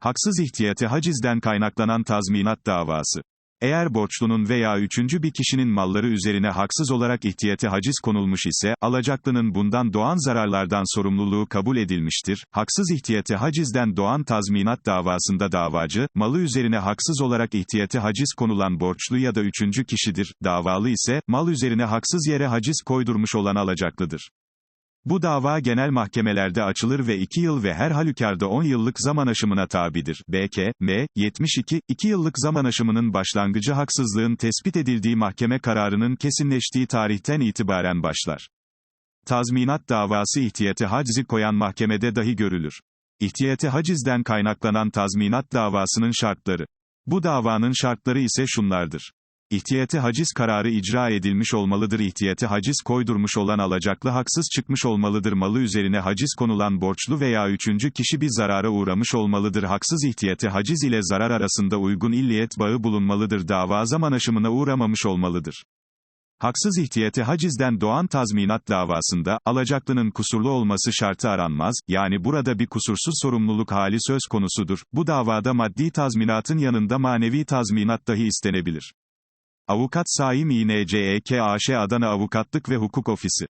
Haksız ihtiyati hacizden kaynaklanan tazminat davası. Eğer borçlunun veya üçüncü bir kişinin malları üzerine haksız olarak ihtiyati haciz konulmuş ise, alacaklının bundan doğan zararlardan sorumluluğu kabul edilmiştir. Haksız ihtiyati hacizden doğan tazminat davasında davacı, malı üzerine haksız olarak ihtiyati haciz konulan borçlu ya da üçüncü kişidir. Davalı ise, mal üzerine haksız yere haciz koydurmuş olan alacaklıdır. Bu dava genel mahkemelerde açılır ve 2 yıl ve her halükarda 10 yıllık zaman aşımına tabidir. BK, M, 72, 2 yıllık zaman aşımının başlangıcı haksızlığın tespit edildiği mahkeme kararının kesinleştiği tarihten itibaren başlar. Tazminat davası ihtiyati hacizi koyan mahkemede dahi görülür. İhtiyati hacizden kaynaklanan tazminat davasının şartları. Bu davanın şartları ise şunlardır. İhtiyati haciz kararı icra edilmiş olmalıdır. İhtiyati haciz koydurmuş olan alacaklı haksız çıkmış olmalıdır. Malı üzerine haciz konulan borçlu veya üçüncü kişi bir zarara uğramış olmalıdır. Haksız ihtiyati haciz ile zarar arasında uygun illiyet bağı bulunmalıdır. Dava zaman aşımına uğramamış olmalıdır. Haksız ihtiyati hacizden doğan tazminat davasında, alacaklının kusurlu olması şartı aranmaz, yani burada bir kusursuz sorumluluk hali söz konusudur. Bu davada maddi tazminatın yanında manevi tazminat dahi istenebilir. Avukat Saim İNCEK AŞ Adana Avukatlık ve Hukuk Ofisi